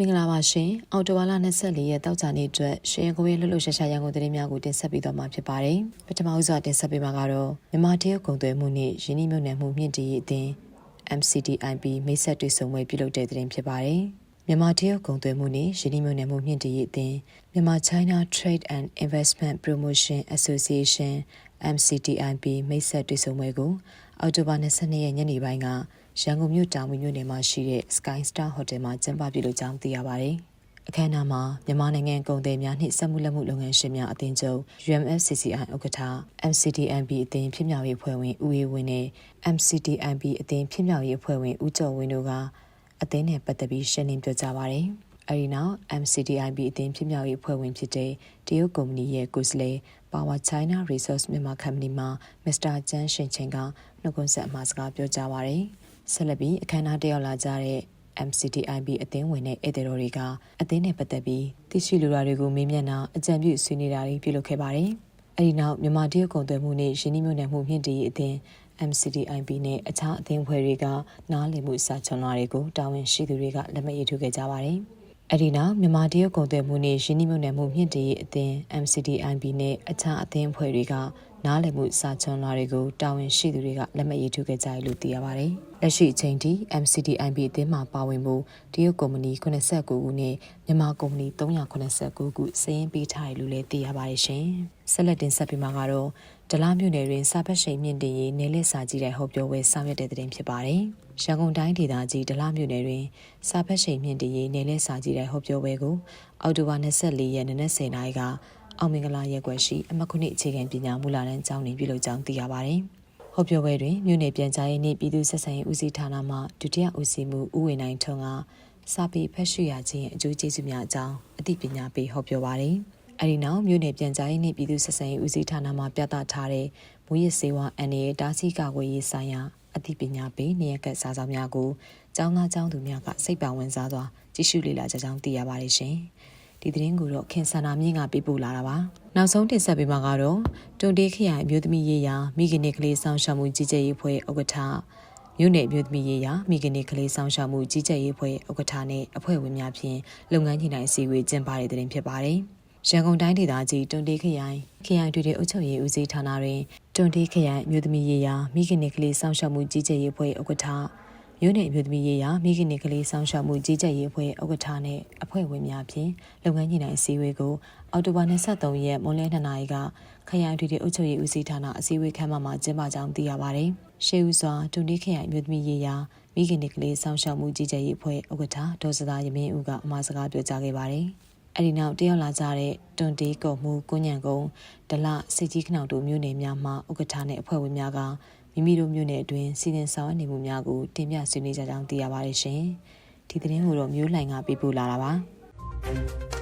င်္ဂလာပါရှင်အော်တိုဝါလာ24ရက်တောက်ကြနေ့အတွက်ရှရင်ကိုရဲ့လှုပ်လှုပ်ရှားရှားရန်ကုန်သတင်းများကိုတင်ဆက်ပေးသွားမှာဖြစ်ပါတယ်ပထမဦးစွာတင်ဆက်ပေးမှာကတော့မြန်မာတရုတ်ကုန်သွယ်မှုနှင့်ယင်းနှိမ့်မြုပ်နှံမှုမြင့်တင်ရေးအသင်း MCDIP မိတ်ဆက်တွေ့ဆုံပွဲပြုလုပ်တဲ့သတင်းဖြစ်ပါတယ်မြန်မာတရုတ်ကုန်သွယ်မှုနှင့်ယင်းနှိမ့်မြုပ်နှံမှုမြင့်တင်ရေးအသင်းမြန်မာ China Trade and Investment Promotion Association MCDIP မိတ်ဆက်တွေ့ဆုံပွဲကို အောက်တိုဘာ22ရက်ညနေပိုင်းကရန်ကုန်မြို့တောင်ဝင်မြို့နယ်မှာရှိတဲ့ Sky Star Hotel မှာကျင်းပပြုလုပ်ကြောင်းသိရပါတယ်။အခမ်းအနားမှာမြန်မာနိုင်ငံကုန်သည်များနှင့်စက်မှုလက်မှုလုပ်ငန်းရှင်များအသင်းချုပ် UMFCCI ဥက္ကဋ္ဌ MCDMB အသင်းဖြစ်မြောက်ရေးအဖွဲ့ဝင်ဦးအေးဝင်းနဲ့ MCDMB အသင်းဖြစ်မြောက်ရေးအဖွဲ့ဝင်ဦးကျော်ဝင်းတို့ကအသင်းနဲ့ပတ်သက်ပြီးရှင်းလင်းပြောကြားပါတယ်။ အဲဒီနောက် MCDIB အသင်းဖြစ်မြောက်ရေးအဖွဲ့ဝင်ဖြစ်တဲ့တရုတ်ကုမ္ပဏီရဲ့ကိုယ်စားလှယ် Power China Resource မြန်မာကုမ္ပဏီမှာ Mr. ကျန်းရှင်ချင်းကနှုတ်ခွန်းဆက်အမှာစကားပြောကြားပါရယ်ဆက်လက်ပြီးအခမ်းအနားတက်ရောက်လာကြတဲ့ MCTIB အသင်းဝင်တဲ့ဧည့်သည်တော်တွေကအသင်းနဲ့ပတ်သက်ပြီးသိရှိလူရာတွေကိုမေးမြန်းတာအကြံပြုဆွေးနွေးတာတွေပြုလုပ်ခဲ့ပါတယ်။အဲဒီနောက်မြန်မာတရုတ်ကုန်သွယ်မှုနဲ့ရင်းနှီးမြှုပ်နှံမှုမြင့်တင်ရေးအသင်း MCDIB နဲ့အခြားအသင်းဖွဲ့တွေကနားလည်မှုစာချွန်လွှာတွေကိုတာဝန်ရှိသူတွေကလက်မှတ်ရေးထိုးခဲ့ကြပါတယ်။ အဲဒီနောက်မြန်မာတရုတ်ကုန်သွယ်မှုနဲ့ရင်းနှီးမြှုပ်နှံမှုမြင့်တင်ရေးအသင်း MCDIB နဲ့အခြားအသင်းဖွဲ့တွေက နားလည်မှုစာချွန်လွှာတွေကိုတာဝန်ရှိသူတွေကလက်မှတ်ရေးထိုးခဲ့ကြတယ်လို့သိရပါတယ်။လက်ရှိအချိန်ထိ MCDIB အသင်းမှာပါဝင်မှုတရုတ်ကုမ္ပဏီ89ခုနဲ့မြန်မာကုမ္ပဏီ389ခုစည်ရင်းပေးထားတယ်လို့လည်းသိရပါတယ်ရှင်။ဆက်လက်တင်ဆက်ပေးမှာကတော့ဒလားမြို့နယ်တွင်စာဖက်ရှိန်မြင့်တင်ရေးနယ်လက်စာကြီးတဲ့ဟောပြောပွဲဆောင်ရွက်တဲ့တဲ့တင်ဖြစ်ပါတယ်။ရန်ကုန်တိုင်းဒေသကြီးဒလားမြို့နယ်တွင်စာဖက်ရှိန်မြင့်တင်ရေးနယ်လက်စာကြီးတဲ့ဟောပြောပွဲကိုအောက်တိုဘာ24ရက်နေ့နက်10:00နာရီက အောင်မင်္ဂလာရက်ွက်ရှိအမခုနှစ်အခြေခံပညာမူလာတန်းကျောင်းတွင်ပြုလုပ်ကြောင်းသိရပါတယ်။ဟောပြောပွဲတွင်မြို့နယ်ပြန်ကြားရေးနှင့်ပြည်သူ့ဆက်ဆံရေးဦးစီးဌာနမှဒုတိယဦးစီးမှုဦးဝေနိုင်ထွန်းကစာပေဖတ်ရှုရခြင်းအကျိုးကျေးဇူးများအကြောင်းအသိပညာပေးဟောပြောပါတယ်။အဲဒီနောက်မြို့နယ်ပြန်ကြားရေးနှင့်ပြည်သူ့ဆက်ဆံရေးဦးစီးဌာနမှပြသထားတဲ့မူရစ်စေဝါအန်ရဲ့တားဆီးကာကွယ်ရေးဆိုင်ရာအသိပညာပေးနေရကစားဆောင်များကိုကျောင်းသားကျောင်းသူများကစိတ်ပါဝင်စားစွာကြည့်ရှုလေ့လာကြကြောင်းသိရပါတယ်ရှင်။ ဒီသတင်းကိုတော့ခင်ဆန္ဒမြင့်ကပေးပို့လာတာပါနောက်ဆုံးတင်ဆက်ပေးမှာကတော့တွန်တေးခရိုင်မြို့သမီးရေးရာမိခင်နေကလေးဆောင်ရှောက်မှုကြီးကြပ်ရေးဖွဲ့ဥက္ကဋ္ဌမြို့နယ်မြို့သမီးရေးရာမိခင်နေကလေးဆောင်ရှောက်မှုကြီးကြပ်ရေးဖွဲ့ဥက္ကဋ္ဌနဲ့အဖွဲ့ဝင်များဖြင့်လုပ်ငန်းညှိနှိုင်းအစည်းအဝေးကျင်းပတဲ့တဲ့တင်ဖြစ်ပါတယ်ရန်ကုန်တိုင်းဒေသကြီးတွန်တေးခရိုင်ခရိုင်တွေတဲ့အုပ်ချုပ်ရေးဦးစီးဌာနတွင်တွန်တေးခရိုင်မြို့သမီးရေးရာမိခင်နေကလေးဆောင်ရှောက်မှုကြီးကြပ်ရေးဖွဲ့ဥက္ကဋ္ဌ မြို့နယ်အမျိုးသမီးရေးရာမိခင်နေကလေးဆောင်ရှောက်မှုကြီးကြပ်ရေးအဖွဲ့ဥက္ကဋ္ဌနဲ့အဖွဲ့ဝင်များဖြင့်လုပ်ငန်းညှိနှိုင်းအစည်းအဝေးကိုအောက်တိုဘာ23ရက်မွန်လယ်2နာရီကခရိုင်ထွေထွေအုပ်ချုပ်ရေးဦးစီးဌာနအစည်းအဝေးခန်းမမှာကျင်းပကြောင်းသိရပါတယ်။ရှေးဦးစွာတူနီခရိုင်အမျိုးသမီးရေးရာမိခင်နေကလေးဆောင်ရှောက်မှုကြီးကြပ်ရေးအဖွဲ့ဥက္ကဋ္ဌဒေါ်စသာရမင်းဦးကအမှားစကားပြောကြားခဲ့ပါတယ်။အဲဒီနောက်တယောက်လာကြတဲ့တွန်တေးကုံမှုကုညံကုံဒလစစ်ကြီးခနောက်တို့မြို့နယ်များမှဥက္ကဋ္ဌနဲ့အဖွဲ့ဝင်များက မိမိတို့မြို့နယ်အတွင်းစီစဉ်ဆောင်ရွက်နေမှုများကိုတင်ပြဆွေးနွေးကြကြောင်းသိရပါတယ်ရှင်။ဒီသတင်းကိုတော့မျိုးလှိုင်ကပေးပို့လာတာပါ။